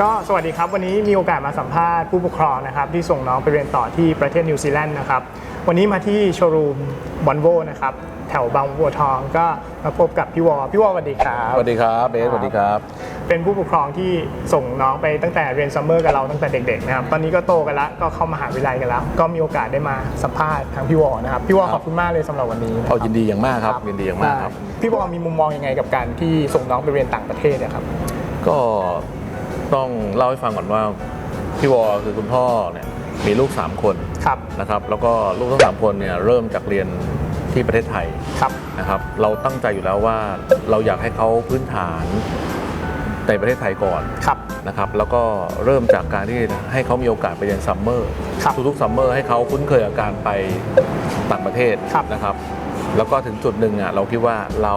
ก็สวัสดีครับ วันนี้มีโอกาสมาสัมภาษณ์ผู้ปกครองนะครับที่ส่งน้องไปเรียนต่อที่ประเทศนิวซีแลนด์นะครับวันนี้มาที่โชว์รูมบอนโวนะครับแถวบางบัวทองก็มาพบกับพี่วอพี่วอสวัสดีครับสวัสดีครับเบสสวัสดีครับ เป็นผู้ปกครองที่ส่งน้องไปตั้งแต่เรียนซัมเมอร์กับเราตั้งแต่เด็กๆนะครับตอนนี้ก็โตกันแล้วก็เข้ามหาวิทยาลัยกันแล้ว ก็มีโอกาสได้มาสัมภาษณ์ทางพี่วอนะครับพี่วอครับขอบคุณมากเลยสำหรับวันนี้ะเอายินดีอย่างมากครับยินดีอย่างมากครับได้พี่วอมีมุมมองยังไงกับการที่ส่งน้องไปเรียนต่างประเทศเนะครับก็ ต้องเล่าให้ฟังก่อนว่าพี่วอคือคุณพ่อเนี่ยมีลูก 3 คนครับนะครับ แล้วก็ลูกทั้งสามคนเนี่ยเริ่มจากเรียนที่ประเทศไทยครับนะครับ เราตั้งใจอยู่แล้วว่าเราอยากให้เขาพื้นฐานในประเทศไทยก่อนครับนะครับ แล้วก็เริ่มจากการที่ให้เขามีโอกาสไปเรียนซัมเมอร์ครับทุกๆซัมเมอร์ให้เขาคุ้นเคยกับการไปต่างประเทศครับนะครับ แล้วก็ถึงจุดหนึ่งอะเราคิดว่าเรา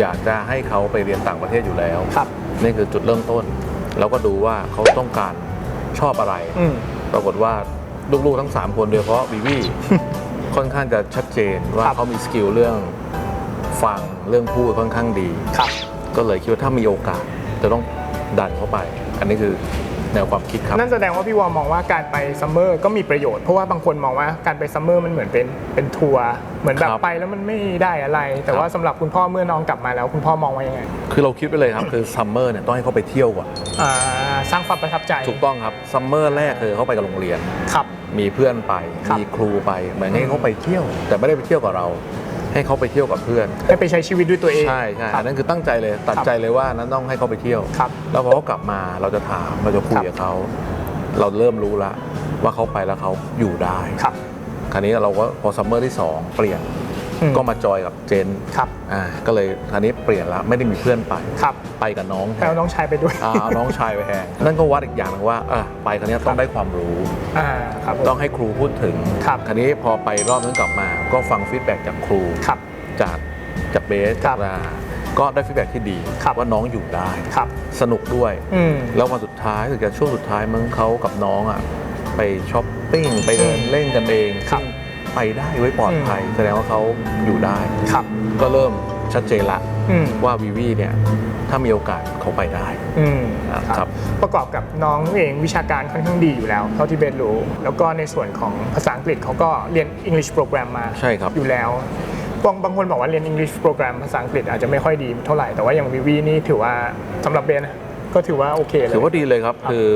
อยากจะให้เขาไปเรียนต่างประเทศอยู่แล้วครับนี่คือจุดเริ่มต้น เราก็ดูว่าเขาต้องการชอบอะไร อืม ปรากฏว่าลูกๆทั้ง 3 คนโดยเฉพาะวิวีค่อนข้างจะชัดเจนว่าครับ เขามีสกิลเรื่องฟังเรื่องพูดค่อนข้างดี ครับ ก็เลยคิดว่าถ้ามีโอกาสจะต้องดันเข้าไป อันนี้คือ แนวความคิดครับ นั่นแสดงว่าพี่วอมองว่าการไปซัมเมอร์ก็มีประโยชน์ เพราะว่าบางคนมองว่าการไปซัมเมอร์มันเหมือนเป็นเป็นทัวร์เหมือนแบบครับไปแล้วมันไม่ได้อะไร แต่ว่าครับสำหรับคุณพ่อเมื่อน้องกลับมาแล้วคุณพ่อมองว่ายังไง คือเราคิดไปเลยครับคือซัมเมอร์เนี่ยต้องให้เขาไปเที่ยวก่อนอ่าสร้างความประทับใจถูกต้องครับซัมเมอร์แรกคือเขาไปกับโรงเรียนครับมีเพื่อนไปครับมีครูไปเหมือนให้เขาไปเที่ยว แต่ไม่ได้ไปเที่ยวกับเรา ให้เขาไปเที่ยวกับเพื่อนให้ไปใช้ชีวิตด้วยตัวเองใช่ใช่ครัอับนนั้นคือตั้งใจเลยตัดครับใจเลยว่านั้นต้องให้เขาไปเที่ยวครับแล้วพอเขากลับมาเราจะถามเราจะคุยครับกับเขาเราเริ่มรู้ละว่าเขาไปแล้วเขาอยู่ได้ครับคราวนี้เราก็พอซัมเมอร์ที่สองเปลี่ยนอืม ก็มาจอยกับเจนครับอ่าก็เลยคราวนี้เปลี่ยนละไม่ได้มีเพื่อนไปครับไปกับน้องแทแล้วนน้องชายไปด้วยอ่าเอาน้องชายไปแทนนั่นก็วัดอีกอย่างหนึงว่าอะไปคราวนี้ต้องได้ความรู้ อ่าครับผม ต้องให้ครูพูดถึงครับคราวนี้พอไปรอบนึงกลับมา ก็ฟังฟีดแบ็กจากครู ครับ จากจากเบสครัจาบกนาก็ได้ฟีดแบ็กที่ดีครับ ว่าน้องอยู่ได้ ครับสนุกด้วย อืม แล้ววันสุดท้ายถึงจะช่วงสุดท้ายมึงเขากับน้องอะไปช้อปปิ้งไปเดินเล่นกันเองครับซึ่ง ไปได้ไว้ปลอดภัย แสดงว่าเขาอยู่ได้ครับ ก็เริ่มชัดเจนละอืมว่าวีวีเนี่ยถ้ามีโอกาสเขาไปได้อืมครับประกอบกับน้องเองวิชาการค่อนข้างดีอยู่แล้ว เท่าที่เบนรู้ แล้วก็ในส่วนของภาษาอังกฤษเขาก็เรียน English Program มาใช่ครับอยู่แล้วบางบางคนบอกว่าเรียน English Program ภาษาอังกฤษอาจจะไม่ค่อยดีเท่าไหร่ แต่ว่าอย่างวีวีนี่ถือว่าสำหรับเบนนะก็ถือว่าโอเคเลยถือว่าดีเลยครับครับคือ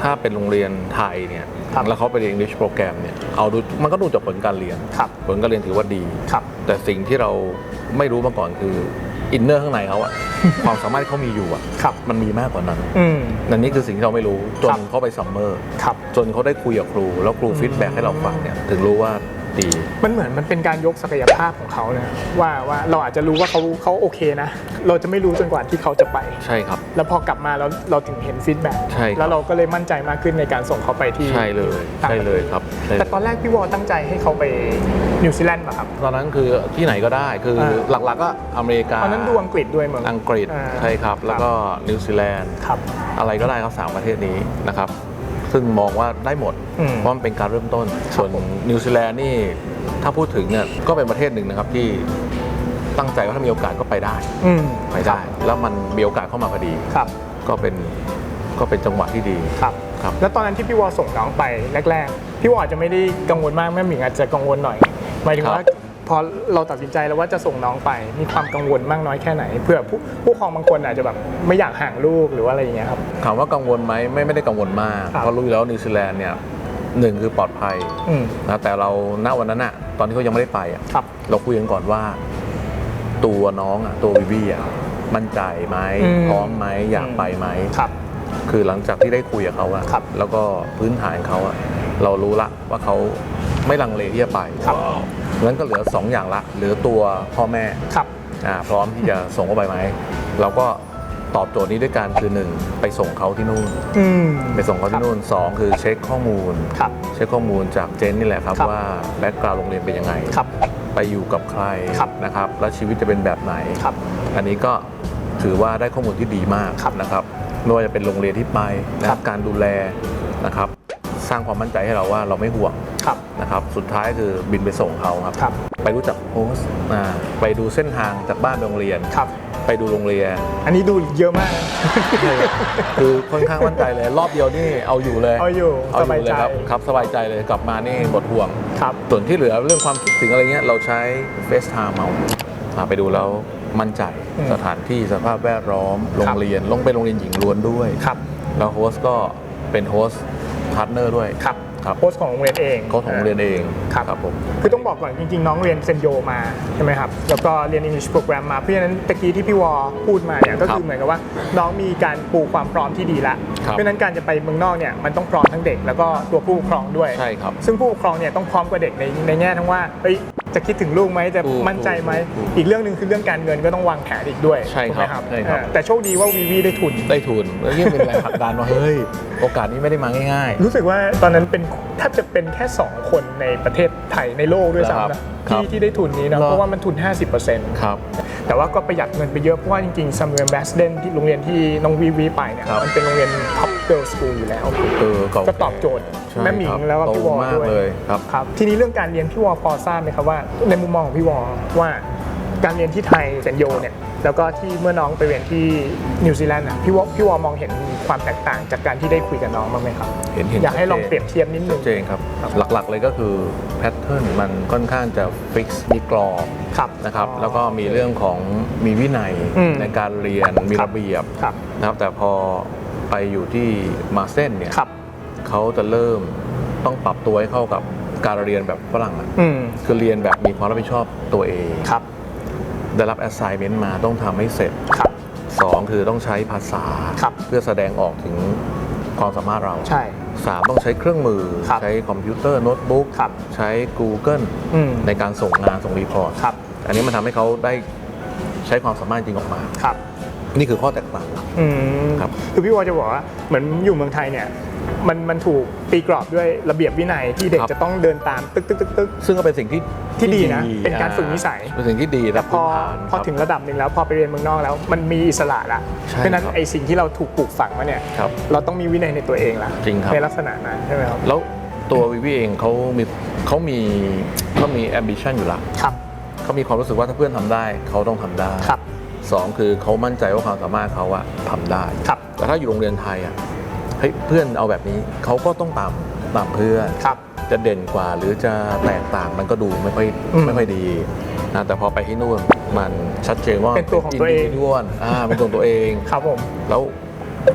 ถ้าเป็นโรงเรียนไทยเนี่ย ครับแล้วเขาไปเรียน English โปรแกรมเนี่ยเอาดูมันก็ดูจากผลการเรียน ครับ ผลการเรียนถือว่าดี ครับ แต่สิ่งที่เราไม่รู้มาก่อนคืออินเนอร์ข้างในเขาอะความสามารถที่เขามีอยู่อะครับ มันมีมากกว่านั้นอืมนั่นนี่คือสิ่งที่เราไม่รู้จครันบเขาไปซัมเมอร์ ครับ จนเขาได้คุยกับครู แล้วครูฟีดแบ็กให้เราฟังเนี่ยถึงรู้ว่า ดีมันเหมือนมันเป็นการยกศักยภาพของเขานะว่าว่าเราอาจจะรู้ว่าเขาเขาโอเคนะ เราจะไม่รู้จนกว่าที่เขาจะไปใช่ครับ แล้วพอกลับมาแล้วเราถึงเห็นฟีดแบ็กใช่ครับ แล้วเราก็เลยมั่นใจมากขึ้นในการส่งเขาไปที่ใช่เลยต่างใช่ประเลเทยศครับใช่แต่ตอนแรกพี่วอตั้งใจให้เขาไปนิวซีแลนด์ป่ะครับ ตอนนั้นคือที่ไหนก็ได้คืออา หลักๆก็อเมริกาตอนนั้นดูอังกฤษด้วยเหมือนอังกฤษอ่าใช่ครับ แล้วก็นิวซีแลนด์ ครับ อะไรก็ได้ครับสามประเทศนี้นะครับ ซึ่งมองว่าได้หมด อืมเพราะมันเป็นการเริ่มต้น ส่วนนิวซีแลนด์นี่ถ้าพูดถึงเนี่ยก็เป็นประเทศหนึ่งนะครับที่ตั้งใจว่าถ้ามีโอกาสก็ไปได้อืมไปได้ แล้วมันมีโอกาสเข้ามาพอดี ครับก็เป็นก็เป็นจังหวะที่ดี ครับ ครับ แล้วตอนนั้นที่พี่วอส่งน้องไปแรก ๆ พี่วออาจจะไม่ได้กังวลมากแม่หมิงอาจจะกังวลหน่อยหมายถึงว่า พอเราตัดสินใจแล้วว่าจะส่งน้องไป มีความกังวลมากน้อยแค่ไหนเพื่อผู้ผู้ปกครองบางคนอาจจะแบบไม่อยากห่างลูกหรือว่าอะไรอย่างเงี้ยครับ ถามว่ากังวลไหมไม่ไม่ได้กังวลมากครับ เพราะรู้อยู่แล้วนิวซีแลนด์เนี่ยหนึ่งคือปลอดภัยอืมนะแต่เราณวันนั้นอะตอนที่เขายังไม่ได้ไปอะครับ เราคุยกันก่อนว่า ตัวน้องอะตัววิวีอะมั่นใจไหมอืม พร้อมไหมอยากไปไหม ครับ คือหลังจากที่ได้คุยกับเขาอะครับแล้วก็พื้นฐานเขาอะเรารู้ละว่าเขาไม่ลังเลที่จะไปครับ งั้นก็เหลือ 2 อย่างละเหลือตัวพ่อแม่ครับอ่าพร้อมที่จะส่งเขาไปไหมเราก็ตอบโจทย์นี้ด้วยการคือหนึ่งไปส่งเขาที่นู่น อืม ไปส่งเขาที่นู่นสองคือเช็คข้อมูล ครับ เช็คข้อมูลจากเจนนี่แหละครับครับ ว่าแบ็กกราวโรงเรียนเป็นยังไง ครับ ไปอยู่กับใครครับ นะครับ แล้วชีวิตจะเป็นแบบไหน ครับ อันนี้ก็ถือว่าได้ข้อมูลที่ดีมากครับนะครับไม่ว่าจะเป็นโรงเรียนที่ไปนะคครัรับบการดูแลนะครับ สร้างความมั่นใจให้เราว่าเราไม่ห่วง ครับนะครับสุดท้ายคือบินไปส่งเขาครับ ครับ ไปรู้จักโฮสต์อ่าไปดูเส้นทางจากบ้านไปโรงเรียน ครับ ไปดูโรงเรียน อันนี้ดูเยอะมากนะ คือค่อนข้างมั่นใจเลย รอบเดียวนี่เอาอยู่เลยเอาอยู่เอาอยู่เลยสบายใจครับครับสบายใจเลยกลับมานี่หมดห่วง ครับ ส่วนที่เหลือเรื่องความคิดถึงอะไรเงี้ยเราใช้ FaceTime เอาอ่าไปดูแล้วมั่นใจอืมสถานที่สภาพแวดล้อม โรงเรียนลงเป็นโรงเรียนหญิงล้วนด้วย ครับ แล้วโฮสต์ก็เป็นโฮสต์พาร์ทเนอร์ด้วย ครับ ครับ โค้ชของโรงเรียนเองโค้ชของโรงเรียนเองครับครับผมคือต้องบอกก่อนจริง ๆ น้องเรียนเซนโยมาใช่ไหมครับแล้วก็เรียน English Program มาเพราะฉะนั้นตะกี้ที่พี่วอพูดมาเนี่ยก็คือเหมือนกับว่าน้องมีการปูความพร้อมที่ดีละครับเพราะฉะนั้นการจะไปเมืองนอกเนี่ยมันต้องพร้อมทั้งเด็ก แล้วก็ตัวผู้ปกครองด้วยใช่ครับซึ่งผู้ปกครองเนี่ยต้องพร้อมกว่าเด็กในในแง่ทั้งว่าเอ้ยจะคิดถึงลูกไหมจะถูกมั่นใจไหม ถูกถูกอีกเรื่องหนึ่งคือเรื่องการเงินก็ต้องวางแผนอีกด้วยใช่ครับถูกไหมใช่ครับอ่าแต่โชคดีว่าวีวีได้ทุน ได้ทุนแล้วยิ่งเป็นแรงผลักดันว่าเฮ้ย โอกาสนี้ไม่ได้มาง่าย รู้สึกว่าตอนนั้นเป็นแทบจะเป็นแค่ 2 คนในประเทศไทยในโลกด้วยซ้ำครันะบครัที่บ ที่ได้ทุนนี้นะเหรอเพราะว่ามันทุน 50%ๆครับแต่ว่าก็ประหยัดเงินไปเยอะเพราะว่าจริงๆซัมเมอร์แบสเดนที่โรงเรียนที่น้องวีวีไปเนี่ยครับมันเป็นโรงเรียนท็อปเกิร์ลสคูลอยู่แล้วเออเาก็ตอบโจทย์ใช่แม่หมิคงรับแล้วก็พี่วอโตมากด้วยเลยครับครับทีนี้เรื่องการเรียนพี่วอพอทราบไหมครับว่าในมุมมองของพี่วอว่า การเรียนที่ไทยเซนโยเนี่ยแล้วก็ที่เมื่อน้องไปเรียนที่นิวซีแลนด์อะพี่วอพี่วอมองเห็นความแตกต่างจากการที่ได้คุยกับน้องบ้างไหมครับเห็นเห็นอยากให้ลองชัดจนเปรียบเทียบนิดนึชังดเจนครับ หลักๆเลยก็คือแพทเทิร์นมันค่อนข้างจะฟิกซ์มีกรอบครับนะครับ อ๋อแล้วก็มีเรื่องของมีวินัยอืมในการเรียนมีครับ ระเบียบครับนะครับ แต่พอไปอยู่ที่มาเส้นเนี่ยครับ เขาจะเริ่มต้องปรับตัวให้เข้ากับการเรียนแบบฝรั่งอะอืมคือเรียนแบบมีความรับผิดชอบตัวเอง ครับ ได้รับ assignment มาต้องทำให้เสร็จครับสองคือต้องใช้ภาษา ครับเพื่อแสดงออกถึงความสามารถเราใช่ สามต้องใช้เครื่องมือ ครับใช้คอมพิวเตอร์โน้ตบุ๊กครับใช้ Google อืม ในการส่งงานส่งรีพอร์ตครับอันนี้มันทำให้เขาได้ใช้ความสามารถจริงออกมา ครับ นี่คือข้อแตกต่าง อืมครับ คือพี่วอจะบอกว่าเหมือนอยู่เมืองไทยเนี่ย มันมันถูกตีกรอบด้วยระเบียบวินัยที่เด็กครับ จะต้องเดินตามตึกตึกตึกตึกซึ่งก็เป็นสิ่งที่ที่ดีนะ เป็นการฝึกนิสัย เป็นสิ่งที่ดีแต่พอพื้นฐานพอครับถึงระดับหนึ่งแล้วพอไปเรียนเมืองนอกแล้ว มันมีอิสระละใช่เพราะฉะนั้นครับไอสิ่งที่เราถูกปลูกฝังมาเนี่ยครับ เราต้องมีวินัยในตัวเองละจริงครับ ในลักษณะนั้นใช่ไหมครับแล้วตัววิวีเองเขามีเขามีเขามี ambition อยู่ละครับ เขามีความรู้สึกว่าถ้าเพื่อนทำได้เขาต้องทำได้ครับสองคือเขามั่นใจว่าความสามารถเขาอะทำได้ ครับ แต่ถ้าอยู่โรงเรียนไทยอะ เฮ้ยเพื่อนเอาแบบนี้เขาก็ต้องตามตามเพื่อนครับ จะเด่นกว่าหรือจะแตกต่างมันก็ดูไม่ค่อยอืมไม่ค่อยดีนะแต่พอไปที่นู่นมันชัดเจนว่าเป็นตัวของตัวเองด้วนอ่าเป็นตัวของตัวเองครับผมแล้ว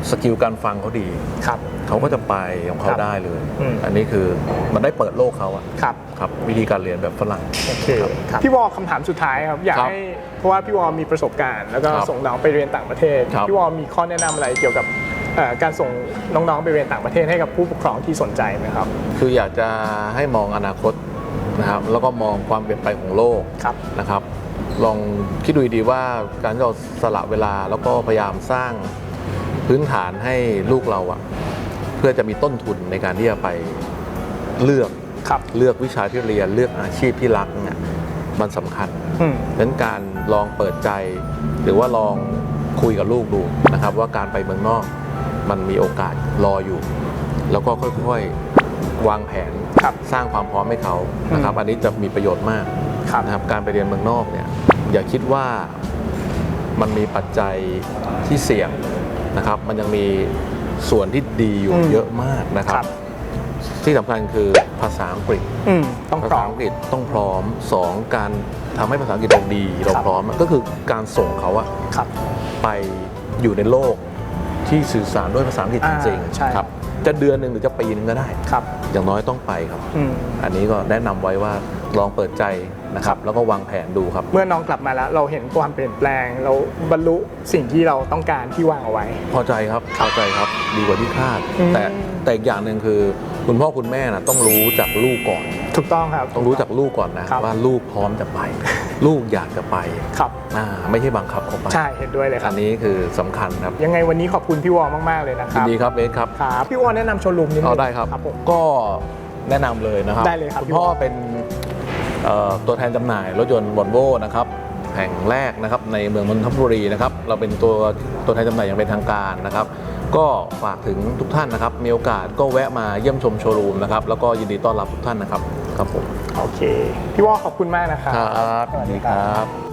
สกิลการฟังเขาดีครับเขาก็จะไปของเขาครับได้เลยอืมอันนี้คือมันได้เปิดโลกเขาอะครับครับ วิธีการเรียนแบบฝรั่งโอเคครับพี่วอคำถามสุดท้ายครับ อยากครับให้เพราะว่าพี่วอมีประสบการณ์ แล้วก็ครับส่งน้องไปเรียนต่างประเทศครับพี่วอมีข้อแนะนำอะไรเกี่ยวกับเอ่อ การส่งน้องๆไปเรียนต่างประเทศให้กับผู้ปกครองที่สนใจไหมครับ คืออยากจะให้มองอนาคตนะครับแล้วก็มองความเปลี่ยนไปของโลกครับนะครับ ลองคิดดูดีๆว่าการที่เราสละเวลาแล้วก็พยายามสร้างพื้นฐานให้ลูกเราอะเพื่อจะมีต้นทุนในการที่จะไปเลือกครับเลือกวิชาที่เรียนเลือกอาชีพที่รักเนี่ยมันสำคัญอืมดังนั้นการลองเปิดใจ หรือว่าลองคุยกับลูกดูนะครับ ว่าการไปเมืองนอก มันมีโอกาสรออยู่ แล้วก็ค่อยๆวางแผนครับสร้างความพร้อมให้เขานะครับอืมอันนี้จะมีประโยชน์มากครับ นะครับการไปเรียนเมืองนอกเนี่ยอย่าคิดว่ามันมีปัจจัยที่เสี่ยงนะครับ มันยังมีส่วนที่ดีอยู่อืมเยอะมากนะครับที่สำคัญคือภาษาอังกฤษ อืมต้องภาพร้ษาอม อังกฤษต้องพร้อมสองการทำให้ภาษาอังกฤษเราดี เราครับ พร้อมอะก็คือการส่งเขาอะครับ ไปอยู่ในโลก ที่สื่อสารด้วยภาษาอังกฤษจอ่าริงใช่ๆครับจะเดือนหนึ่งหรือจะปีหนึงก็ได้ ครับ อย่างน้อยต้องไปครับ อืม อันนี้ก็แนะนำไว้ว่า ลองเปิดใจนะครับ แล้วก็วางแผนดูครับ เมื่อน้องกลับมาแล้ว เราเห็นความเปลี่ยนแปลง เราบรรลุสิ่งที่เราต้องการที่วางเอาไว้ พอใจครับพอใจครับดีกว่าที่คาด อืม แต่แต่อีกอย่างหนึ่งคือ คุณพ่อคุณแม่นะต้องรู้จักลูกก่อน ถูกต้องครับ ต้องรู้จักลูกก่อนนะครับ ว่าลูกพร้อมจะไป ลูกอยากจะไปครับ อ่าไม่ใช่บังคับเขาไปใช่เห็นด้วยเลยคอัรับ นนี้คือสำคัญครับยังไงวันนี้ขอบคุณพี่วอมากๆเลยนะคยินรับดีครับเบสครับ ครับ พี่วอแนะนำโชว์รูมนิดนึงเอาได้ครับ ครับผม ก็แนะนำเลยนะครับได้เลยครับคุณพี่พ่อวอเป็นเอ่อ ตัวแทนจำหน่ายรถยนต์วอลโวนะครับแห่งแรกนะครับในเมืองนนทบุรีนะครับเราเป็นตัวตัวแทนจำหน่ายอย่างเป็นทางการนะครับ ก็ฝากถึงทุกท่านนะครับ มีโอกาสก็แวะมาเยี่ยมชมโชว์รูมนะครับแล้วก็ยินดีต้อนรับทุกท่านนะครับครับผมโอเค พี่วอขอบคุณมากนะครับครับสวัสดีครับ